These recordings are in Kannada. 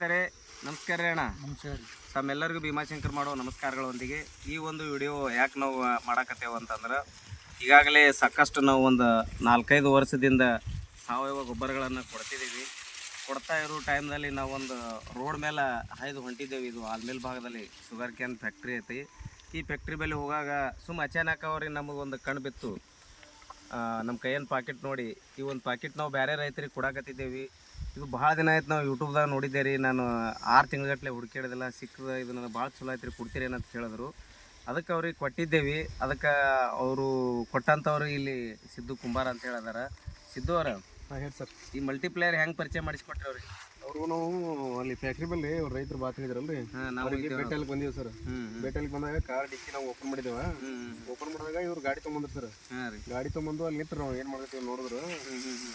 ನಮಸ್ಕಾರ ನಮಸ್ಕಾರ ರೀ ಅಣ್ಣ. ನಮಸ್ಕಾರ ತಮ್ಮೆಲ್ಲರಿಗೂ ಭೀಮಾಶಂಕರ್ ಮಾಡೋ ನಮಸ್ಕಾರಗಳೊಂದಿಗೆ ಈ ಒಂದು ವಿಡಿಯೋ ಯಾಕೆ ನಾವು ಮಾಡಾಕತ್ತೇವೆ ಅಂತಂದ್ರೆ ಈಗಾಗಲೇ ಸಾಕಷ್ಟು ನಾವು ಒಂದು ನಾಲ್ಕೈದು ವರ್ಷದಿಂದ ಸಾವಯವ ಗೊಬ್ಬರಗಳನ್ನು ಕೊಡ್ತಿದ್ದೀವಿ ಕೊಡ್ತಾ ಇರೋ ಟೈಮ್ನಲ್ಲಿ ನಾವು ಒಂದು ರೋಡ್ ಮೇಲೆ ಹಾಯ್ದು ಹೊಂಟಿದ್ದೇವೆ. ಇದು ಆಲ್ಮೇಲ್ ಭಾಗದಲ್ಲಿ ಶುಗರ್ ಕ್ಯಾನ್ ಫ್ಯಾಕ್ಟ್ರಿ ಐತಿ. ಈ ಫ್ಯಾಕ್ಟ್ರಿ ಮೇಲೆ ಹೋಗಾಗ ಸುಮ್ಮ ಅಚಾನಕ್ ಅವ್ರಿಗೆ ನಮಗೊಂದು ಕಣ್ಣು ಬಿತ್ತು. ನಮ್ಮ ಕೈಯನ್ ಪಾಕೆಟ್ ನೋಡಿ ಈ ಒಂದು ಪಾಕೆಟ್ ನಾವು ಬೇರೆ ರೈತರಿಗೆ ಕೊಡಾಕತ್ತಿದ್ದೇವೆ. ಇದು ಭಾಳ ದಿನ ಆಯ್ತು ನಾವು ಯೂಟ್ಯೂಬ್ದಾಗ ನೋಡಿದ್ದೆ ರೀ. ನಾನು ಆರು ತಿಂಗಳಗಟ್ಟಲೆ ಹುಡುಕಿಡಿದಿಲ್ಲ ಸಿಕ್ಕದ ಇದು ನನಗೆ ಭಾಳ ಚಲೋ ಆಯ್ತು ರೀ. ಕೊಡ್ತೀರಿ ಅಂತ ಹೇಳಿದ್ರು ಅದಕ್ಕೆ ಅವ್ರಿಗೆ ಕೊಟ್ಟಿದ್ದೇವೆ. ಅದಕ್ಕೆ ಅವರು ಕೊಟ್ಟಂಥವ್ರು ಇಲ್ಲಿ ಸಿದ್ದು ಕುಂಬಾರ ಅಂತ ಹೇಳಿದಾರ. ಸಿದ್ದು ಅವರ? ಹೇಳಿ ಸರ್. ಈ ಮಲ್ಟಿಪ್ಲೇಯರ್ ಹೆಂಗೆ ಪರಿಚಯ ಮಾಡಿಸ್ಕೊಟ್ರಿ ಅವ್ರಿಗೆ? ಅವರು ನಾವು ಅಲ್ಲಿ ಫ್ಯಾಕ್ಟ್ರಿ ಬಲ್ಲಿ ಅವ್ರು ರೈತರು ಬಾತ್ ಹೇಳಿದ್ರಲ್ರಿ. ನಾವು ಬಂದೀವಿ ಸರ್. ಹ್ಞೂ ಬಂದಾಗ ಕಾರ್ ಡಿಕ್ಕಿ ನಾವು ಓಪನ್ ಮಾಡಿದೇವ ಓಪನ್ ಇವ್ರು ಗಾಡಿ ತೊಗೊಂಬಂದ್ರು ಸರ್ ಹಾಂ ರೀ. ಗಾಡಿ ತೊಗೊಂಬಂದು ಅಲ್ಲಿ ನಿಂತ್ರು ನಾವು ಏನು ಮಾಡ್ತೀವಿ ನೋಡಿದ್ರು.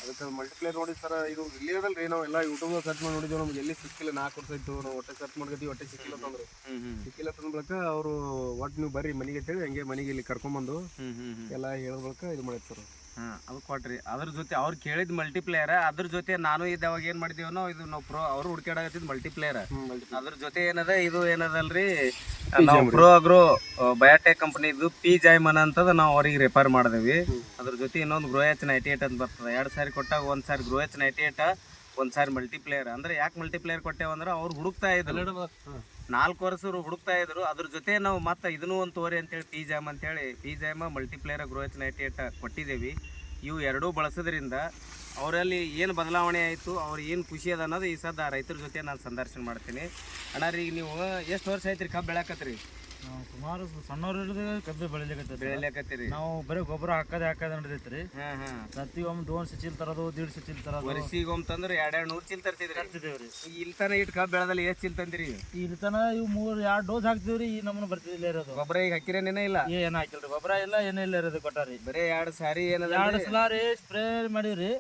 ಅದಕ್ಕೆ ಮಲ್ಟಿಪ್ಲೇರ್ ನೋಡಿ ಸರ್ ಇದು ಇಲ್ಲಿ ರೀ ನಾವು ಎಲ್ಲ ಯೂಟ್ಯೂಬ್ ಸರ್ಚ್ ಮಾಡಿ ನೋಡಿದ್ವಿ ನಮ್ಗೆ ಎಲ್ಲಿ ಸಿಕ್ಕಿಲ್ಲ ನಾಲ್ಕು ವರ್ಷ ಇತ್ತು ನಾವು ಹೊಟ್ಟೆ ಸರ್ಚ್ ಮಾಡ್ಕೊತೀವಿ ಹೊಟ್ಟೆ ಸಿಕ್ಕಿಲ್ಲ ತಂದ್ರು ಸಿಕ್ಕಿಲ್ಲ ತಂದ ಬಳಿಕ ಅವರು ಒಟ್ಟು ನೀವು ಬರ್ರಿ ಮನೆಗೆ? ಅಂತೇಳಿ ಹಂಗೆ ಮನೆಗೆ ಇಲ್ಲಿ ಕರ್ಕೊಂಬಂದು ಎಲ್ಲ ಹೇಳ ಬಳಿಕ ಇದು ಮಾಡಿತ್ತು ಸರ್ ಹಾಂ ಅದು ಕೊಟ್ರಿ. ಅದ್ರ ಜೊತೆ ಅವ್ರು ಕೇಳಿದ ಮಲ್ಟಿಪ್ಲೇಯರ್ ಅದ್ರ ಜೊತೆ ನಾನು ಇದ್ದಾವಾಗ ಏನು ಮಾಡಿದೀವಿ ನಾವು ಇದು ನಾವು ಪ್ರೋ ಅವ್ರು ಹುಡುಕಾಡಕತ್ತಿದ್ದು ಮಲ್ಟಿಪ್ಲೇಯರ್ ಅದ್ರ ಜೊತೆ ಏನದ ಇದು ಏನದಲ್ರಿ? ನಾವು ಪ್ರೋ ಅಗ್ರೋ ಬಯೋಟೆಕ್ ಕಂಪ್ನಿದು ಪಿ ಜೈಮನ್ ಅಂತದ ನಾವು ಅವ್ರಿಗೆ ರೆಫರ್ ಮಾಡಿದ್ವಿ. ಅದ್ರ ಜೊತೆ ಇನ್ನೊಂದು ಗ್ರೋ ಎಚ್ ನೈಂಟಿ ಏಟ್ ಅಂತ ಬರ್ತದೆ. ಎರಡು ಸಾರಿ ಕೊಟ್ಟಾಗ ಒಂದು ಸಾರಿ ಗ್ರೋ ಎಚ್ ನೈಂಟಿ ಏಟ್ ಒಂದು ಸಾರಿ ಮಲ್ಟಿಪ್ಲೇಯರ್ ಅಂದ್ರೆ ಯಾಕೆ ಮಲ್ಟಿಪ್ಲೇಯರ್ ಕೊಟ್ಟೇವಂದ್ರೆ ಅವ್ರು ಹುಡುಕ್ತಾ ಇದ್ರು. ನಾಲ್ಕು ವರ್ಷರು ಹುಡುಕ್ತಾ ಇದ್ರು. ಅದ್ರ ಜೊತೆ ನಾವು ಮತ್ತೆ ಇದನ್ನೂ ಒಂದು ತೋರಿ ಅಂತೇಳಿ ಪಿ ಜಾಮ್ ಅಂತೇಳಿ. P jam multiplier growth H ninety eight ಕೊಟ್ಟಿದ್ದೇವೆ. ಇವು ಎರಡೂ ಬಳಸೋದ್ರಿಂದ ಅವರಲ್ಲಿ ಏನು ಬದಲಾವಣೆ ಆಯಿತು, ಅವ್ರು ಏನು ಖುಷಿ ಅದ ಅನ್ನೋದು ಈ ಸದ ರೈತರ ಜೊತೆ ನಾನು ಸಂದರ್ಶನ ಮಾಡ್ತೀನಿ. ಅಣ್ಣ ಈಗ ನೀವು ಎಷ್ಟು ವರ್ಷ ಆಯ್ತು ರೀ ಕಬ್ಬು ಬೆಳಕತ್ರಿ ನಾವು ಸುಮಾರು ಸುಣ್ಣವ್ರು ಹಿಡಿದು ಕಬ್ಬು ಬೆಳಿಲಿಕತ್ತೈತಿ ಬೆಳಿಲಿಕತ್ತೀರಿ ನಾವು ಬರೀ ಗೊಬ್ಬರ ಹಾಕದೆ ಹಾಕದೆ ನಡೆದೈತ್ರಿ. ಪ್ರತಿ ಒಮ್ಮೆ ದೋನ್ ಸಿಚಿಲ್ ತರೋದು ದೀಡ್ ಸಿಚಿಲ್ ತರೋದು. ವರ್ಷಿಗೆ ಒಮ್ಮೆ ಎರಡು ಎರಡು ನೂರು ಚಿಲ್ ತರ್ತಿದ್ರಿ. ತರ್ತಿದ್ದೇವ್ರಿ. ಈಗ ಇಲ್ಲಿ ತನ ಇಟ್ಟು ಕಬ್ಬು ಬೆಳೆದಲ್ಲಿ ಎಷ್ಟು ಚಿಲ್ ತಂದಿರಿ? ಇಲ್ಲಿ ತನ ಇವು ಮೂರು ಎರಡು ಡೋಸ್ ಹಾಕ್ತಿವ್ರಿ ಈ ನಮ್ಮನ್ನ ಬರ್ತಿದ್ದಿಲ್ಲ ಇರೋದು. ಗೊಬ್ಬರ ಈಗ ಹಾಕಿರೇನೇ ಇಲ್ಲ? ಏನು ಹಾಕಿಲ್ರಿ ಗೊಬ್ಬರ ಇಲ್ಲ ಏನಿಲ್ಲ ಇರೋದು ಕೊಟ್ಟಾರಿ ಬರೀ ಎರಡು ಸಾರಿ ಏನದ ಎರಡು ಸಲ ಸ್ಪ್ರೇ ಮಾಡಿವ್ರಿ.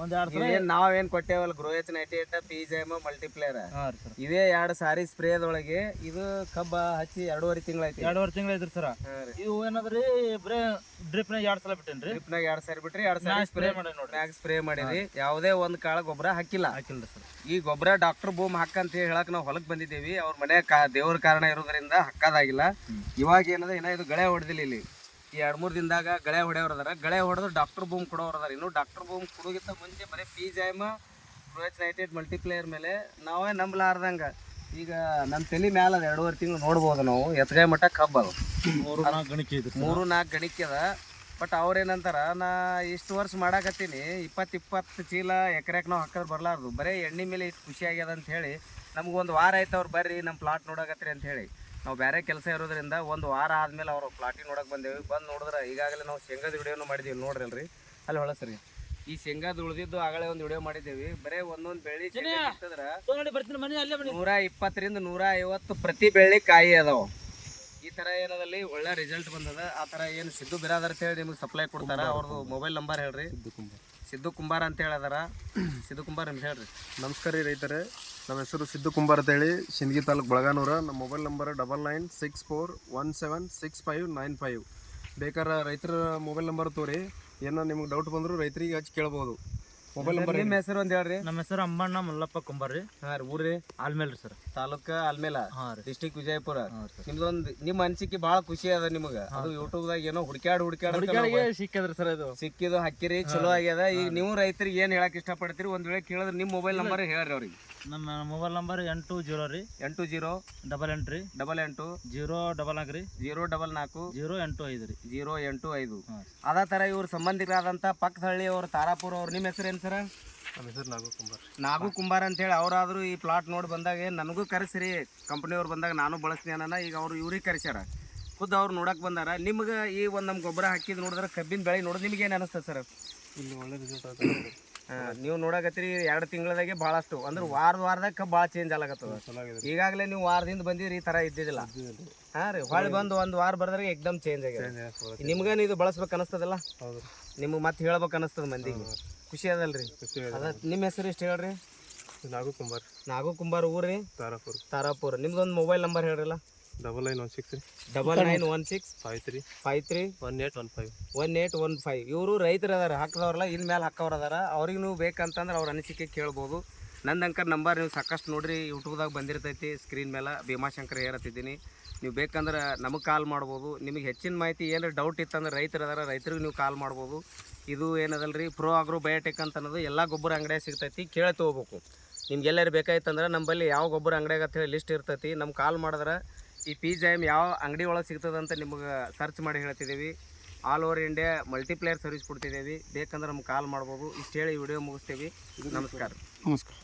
ಒಂದ್ ಎರಡು ಸಲ ಏನ್ ನಾವೇನ್ ಕೊಟ್ಟೇವಲ್ಲ grow H ninety eight P ಜೈಮ್ multiplier ಹಾ ರೀ ಸರ್. ಇದೇ ಎರಡು ಸಾರಿ ಸ್ಪ್ರೇದೊಳಗೆ ಇದು ಕಬ್ಬ ಹಚ್ಚಿ ಎರಡೂವರೆ ತಿಂಗಳಾಯ್ತು ಎರಡುವರೆ ತಿಂಗಳ ಐತ್ರಿ ಸರ್. ಇವು ಏನದ್ರಿ ಬರೇ ಡ್ರಿಪ್ನಾಗ ಎರಡು ಸಲ ಬಿಟ್ಟೇನ್ರಿ? ಡ್ರಿಪ್ನಾಗ ಎರಡು ಸಾರಿ ಬಿಟ್ರಿ ಎರಡು ಸಾರಿ ಸ್ಪ್ರೇ ಮಾಡಿ ನೋಡಿ ಮ್ಯಾಗ ಸ್ಪ್ರೇ ಮಾಡಿರಿ ಯಾವುದೇ ಒಂದು ಕಾಳ ಗೊಬ್ಬರ ಹಾಕಿಲ್ಲ. ಹಾಕಿಲ್ಲ ಸರ್. ಈ ಗೊಬ್ಬರ ಡಾಕ್ಟರ್ ಬೂಮ್ ಹಾಕಂತ ಅಂತ ಹೇಳಕ್ ನಾವು ಹೊಲಕ್ ಬಂದಿದ್ದೀವಿ. ಅವ್ರ ಮನೆ ದೇವ್ರ ಕಾರಣ ಇರೋದ್ರಿಂದ ಹಾಕೋದಾಗಿಲ್ಲ. ಇವಾಗ ಏನದ ಇನ್ನ ಇದು ಗಳೆ ಹೊಡೆದಿಲ್ಲ ಇಲ್ಲಿ. ಎರಡ್ ಮೂರು ದಿನದಾಗ ಗಳೆ ಹೊಡೆಯವ್ರು ಅದಾರ. ಗಳೆ ಹೊಡೆದು ಡಾಕ್ಟರ್ ಬೂಮ್ ಕೊಡೋರು ಅದಾರ. ಇನ್ನು ಡಾಕ್ಟರ್ ಬೂಮ್ ಕೊಡೋಗಿಂತ ಮುಂಚೆ ಬರೀ ಪಿ ಜೈಮ ರೋಚ್ ನೈಟೆಡ್ ಮಲ್ಟಿಪ್ಲೇಯರ್ ಮೇಲೆ ನಾವೇ ನಂಬಲಾರ್ದಂಗ. ಈಗ ನಮ್ಮ ತಲೆ ಮ್ಯಾಲ ಅದು ಎರಡೂವರೆ ತಿಂಗಳು ನೋಡ್ಬೋದು ನಾವು. ಎತ್ಗಾಯಿ ಮಟ್ಟ ಕಬ್ಬ ಅದು. ಮೂರು ನಾಲ್ಕು ಗಣಿಕೆ ಇದೆ ಮೂರು ನಾಲ್ಕು ಗಣಿಕೆ ಅದ. ಬಟ್ ಅವ್ರೇನಂತಾರ ನಾ ಇಷ್ಟು ವರ್ಷ ಮಾಡಾಕತ್ತೀನಿ. ಇಪ್ಪತ್ತು ಇಪ್ಪತ್ತು ಚೀಲ ಎಕರೆಕ್ ನಾವು ಹಾಕೋದು ಬರಲಾರ್ದು. ಬರೀ ಎಣ್ಣೆ ಮೇಲೆ ಇಷ್ಟು ಖುಷಿ ಆಗ್ಯದ ಅಂತ ಹೇಳಿ ನಮ್ಗೊಂದು ವಾರ ಆಯ್ತು ಅವ್ರು ಬರ್ರಿ ನಮ್ಮ ಪ್ಲಾಟ್ ನೋಡಕತ್ರಿ ಅಂತ ಹೇಳಿ. ನಾವು ಬೇರೆ ಕೆಲಸ ಇರೋದ್ರಿಂದ ಒಂದು ವಾರ ಆದಮೇಲೆ ಅವ್ರು ಪ್ಲಾಟಿ ನೋಡಕ್ಕೆ ಬಂದೇವಿ. ಬಂದು ನೋಡಿದ್ರೆ ಈಗಾಗಲೇ ನಾವು ಶೇಂಗಾದ ವಿಡಿಯೋನು ಮಾಡಿದ್ದೀವಿ ನೋಡ್ರಿ ಅಲ್ಲಿ ಹೊಳಸ್ರಿ ಈ ಶೇಂಗಾದ ಉಳಿದಿದ್ದು ಆಗಲೇ ಒಂದು ವಿಡಿಯೋ ಮಾಡಿದ್ದೇವೆ ಬರೇ ಒಂದೊಂದು ಬೆಳ್ಳಿ ಶೇಂಗಾ ಬಿತ್ತಿದ್ರ ನೋಡಿ ಬರ್ತೀನಿ ಮನೆ ಅಲ್ಲೇ ಬನ್ನಿ. ನೂರ ಇಪ್ಪತ್ತರಿಂದ ನೂರ ಐವತ್ತು ಪ್ರತಿ ಬೆಳ್ಳಿ ಕಾಯಿ ಅದಾವ. ಈ ತರ ಏನದಲ್ಲಿ ಒಳ್ಳೆ ರಿಸಲ್ಟ್ ಬಂದದ. ಆ ತರ ಏನು ಸಿದ್ದು ಬಿರಾದರ್ ಅಂತ ಹೇಳಿ ನಿಮ್ಗೆ ಸಪ್ಲೈ ಕೊಡ್ತಾರೆ. ಅವ್ರದ್ದು ಮೊಬೈಲ್ ನಂಬರ್ ಹೇಳ್ರಿ. ಸಿದ್ದು ಕುಂಬಾರ. ಅಂತ ಹೇಳದಾರ. ಸಿದ್ದು ಕುಂಬಾರ್ ಅಂತ ಹೇಳ್ರಿ. ನಮಸ್ಕಾರ ರೀ ರೈತರೇ. ನಮ್ಮ ಹೆಸರು ಸಿದ್ದು ಕುಂಬಾರ್ ಅಂತ ಹೇಳಿ ಸಿಂದಗಿ ತಾಲೂಕು ಬಳಗಾನೂರ. ನಮ್ಮ mobile number double nine six four one seven six five nine five. ಬೇಕಾದ್ರೆ ರೈತರ ಮೊಬೈಲ್ ನಂಬರ್ ತೋರಿ. ಏನೋ ನಿಮ್ಗೆ ಡೌಟ್ ಬಂದರೂ ರೈತರಿಗೆ ಹಚ್ಚಿ ಕೇಳ್ಬೋದು. ಮೊಬೈಲ್ ನಂಬರ್ ನಿಮ್ಮ ಹೆಸರು ಅಂತ ಹೇಳ್ರಿ. ನಮ್ಮ ಹೆಸರು ಅಂಬಣ್ಣ ಮಲ್ಲಪ್ಪ ಕುಂಬಾರ್ರಿ. ಹಾಂ ರೀ ಊರಿ ಆಲ್ಮೇಲ್ ತಾಲೂಕ ತಾಲೂಕ ರೀ. ಡಿಸ್ಟಿಕ್ ವಿಜಯಪುರ. ಸರ್. ನಿಮ್ದೊಂದು ನಿಮ್ಮ ಅನಿಸಿಕೆ ಭಾಳ ಖುಷಿ ಅದ ನಿಮಗೆ. ಅದು ಯೂಟ್ಯೂಬ್ದಾಗ ಏನೋ ಹುಡ್ಕ್ಯಾಡ್ ಹುಡುಕ್ಯಾಡ ಸಿಕ್ಕಿದ್ರಿ ಸಿಕ್ಕದ್ರಿ ಸರ್ ಅದು. ಸಿಕ್ಕಿದು ಹಾಕಿರಿ ಚಲೋ ಆಗ್ಯದ. ಈಗ ನೀವು ರೈತರಿಗೆ ಏನು ಹೇಳಕ್ ಇಷ್ಟಪಡ್ತೀರಿ? ಒಂದ್ ವೇಳೆ ಕೇಳಿದ್ರೆ ನಿಮ್ಮ ಮೊಬೈಲ್ ನಂಬರ್ ಹೇಳ್ರಿ ಅವ್ರಿಗೆ. ನಮ್ಮ ಮೊಬೈಲ್ ನಂಬರ್ ಎಂಟು ಜೀರೋ ರೀ. ಎಂಟು ಜೀರೋ ಡಬಲ್ ಎಂಟು ರೀ. ಡಬಲ್ ಎಂಟು ಜೀರೋ ಡಬಲ್ ನಾಲ್ಕು ರೀ. ಜೀರೋ ಡಬಲ್ ನಾಲ್ಕು ಜೀರೋ ಎಂಟು ಐದು ರೀ. ಜೀರೋ ಎಂಟು ಐದು. ಅದೇ ತರ ಇವ್ರ ಸಂಬಂಧಿಕರಾದಂತ ಪಕ್ಕದಹಳ್ಳಿ ಅವ್ರ ತಾರಾಪುರ ಅವ್ರ ನಿಮ್ಮ ಹೆಸರು ಏನ್ ಸರ ನಮ್ಮ ಹೆಸರು ನಾಗು ಕುಂಬಾರ್. ನಾಗು ಕುಂಬಾರ ಅಂತೇಳಿ ಅವರಾದರೂ ಈ ಪ್ಲಾಟ್ ನೋಡಿ ಬಂದಾಗ ನನಗೂ ಕರೆಸ್ರಿ ಕಂಪ್ನಿಯವ್ರು ಬಂದಾಗ ನಾನು ಬಳಸ್ತೀನಿ ಈಗ ಅವ್ರು ಇವ್ರಿಗೆ ಕರೆಸ್ಯಾರ. ಖುದ್ದು ಅವ್ರು ನೋಡಕ್ ಬಂದಾರ. ನಿಮ್ಗೆ ಈ ಒಂದು ನಮ್ಮ ಗೊಬ್ಬರ ಹಾಕಿದ್ ನೋಡಿದ್ರೆ ಕಬ್ಬಿನ ಬೆಳೆ ನೋಡಿದ್ರೆ ನಿಮ್ಗೆ ಏನು ಅನಿಸ್ತದೆ ಸರ್ ಇಲ್ಲಿ ಒಳ್ಳೆ ರಿಸಲ್ಟ್ ನೀವು ನೋಡಕತ್ತೀರಿ ಎರಡು ತಿಂಗಳದಾಗೆ ಭಾಳಷ್ಟು. ಅಂದ್ರೆ ವಾರದ ವಾರದಾಗ ಕಬ್ಬು ಭಾಳ ಚೇಂಜ್ ಆಗತ್ತದ ಚೆನ್ನಾಗಿದೆ. ಈಗಾಗಲೇ ನೀವು ವಾರದಿಂದ ಬಂದಿರಿ ಈ ತರ ಇದ್ದಿದ್ದಿಲ್ಲ. ಹಾಂ ರೀ ಹೊಳ್ಳಿ ಬಂದು ಒಂದು ವಾರ ಬರ್ದ್ರೆ ಎಕ್ದಮ್ ಚೇಂಜ್ ಆಗಿದೆ. ನಿಮ್ಗೇನು ಇದು ಬಳಸ್ಬೇಕು ಅನಿಸ್ತದಲ್ಲ? ಹೌದು. ನಿಮ್ಗೆ ಮತ್ತೆ ಹೇಳ್ಬೇಕು ಅನಿಸ್ತದ ಮಂದಿಗೆ. ಖುಷಿ ಅದಲ್ರಿ ಅದ ನಿಮ್ಮ ಹೆಸರು ಎಷ್ಟು ಹೇಳ್ರಿ? ನಾಗು ಕುಂಬಾರ್. ನಾಗು ಕುಂಬಾರ್ ಊರ್ರಿ? ತಾರಾಪುರ್. ತಾರಾಪುರ. ನಿಮ್ದೊಂದು ಮೊಬೈಲ್ ನಂಬರ್ ಹೇಳ್ರಲ್ಲ? ಡಬಲ್ ನೈನ್ ಒನ್ ಸಿಕ್ಸ್ ರೀ. Double nine one six five three five three one eight one five one eight one five ಇವರು ರೈತರು ಅದಾರ ಹಾಕಿದವ್ರಲ್ಲ ಇನ್ ಮೇಲೆ ಹಾಕೋರು ಅದಾರ. ಅವ್ರಿಗೆ ನೀವು ಬೇಕಂತಂದ್ರೆ ಅವ್ರ ಅನಿಸಿಕೆ ಕೇಳ್ಬೋದು. ನಂದು ನಂಬರ್ ನೀವು ಸಾಕಷ್ಟು ನೋಡ್ರಿ ಯೂಟ್ಯೂಬ್ದಾಗ ಬಂದಿರ್ತೈತಿ ಸ್ಕ್ರೀನ್ ಮೇಲೆ ಭೀಮಾಶಂಕರ್ ಹೇರತ್ತಿದ್ದೀನಿ. ನೀವು ಬೇಕಂದ್ರೆ ನಮಗೆ ಕಾಲ್ ಮಾಡ್ಬೋದು. ನಿಮಗೆ ಹೆಚ್ಚಿನ ಮಾಹಿತಿ ಏನಾರು ಡೌಟ್ ಇತ್ತಂದ್ರೆ ರೈತರು ಅದಾರ, ರೈತರಿಗೆ ನೀವು ಕಾಲ್ ಮಾಡ್ಬೋದು. ಇದು ಏನದಲ್ಲ ರೀ ಪ್ರೋ ಆಗ್ರೋ ಬಯೋಟೆಕ್ ಅಂತ ಅನ್ನೋದು ಎಲ್ಲ ಗೊಬ್ಬರ ಅಂಗಡಿಯಾಗ ಸಿಗ್ತೈತಿ, ಕೇಳಿ ತೊಗೋಬೇಕು. ನಿಮ್ಗೆ ಎಲ್ಲರೂ ಬೇಕಾಯ್ತಂದ್ರೆ ನಮ್ಮಲ್ಲಿ ಯಾವ ಗೊಬ್ಬರ ಅಂಗಡಿಯಾಗ ಅಂತ ಹೇಳಿ ಲಿಸ್ಟ್ ಇರ್ತೈತಿ. ನಮ್ಗೆ ಕಾಲ್ ಮಾಡಿದ್ರೆ ಈ ಪಿ ಜೈಮ್ ಯಾವ ಅಂಗಡಿ ಒಳಗೆ ಸಿಗ್ತದಂತ ನಿಮ್ಗೆ ಸರ್ಚ್ ಮಾಡಿ ಹೇಳ್ತಿದ್ದೀವಿ. All over India multiplier service ಕೊಡ್ತಿದ್ದೀವಿ. ಬೇಕಂದ್ರೆ ನಮ್ಗೆ ಕಾಲ್ ಮಾಡ್ಬೋದು. ಇಷ್ಟು ಹೇಳಿ ವಿಡಿಯೋ ಮುಗಿಸ್ತೀವಿ. ನಮಸ್ಕಾರ. ನಮಸ್ಕಾರ.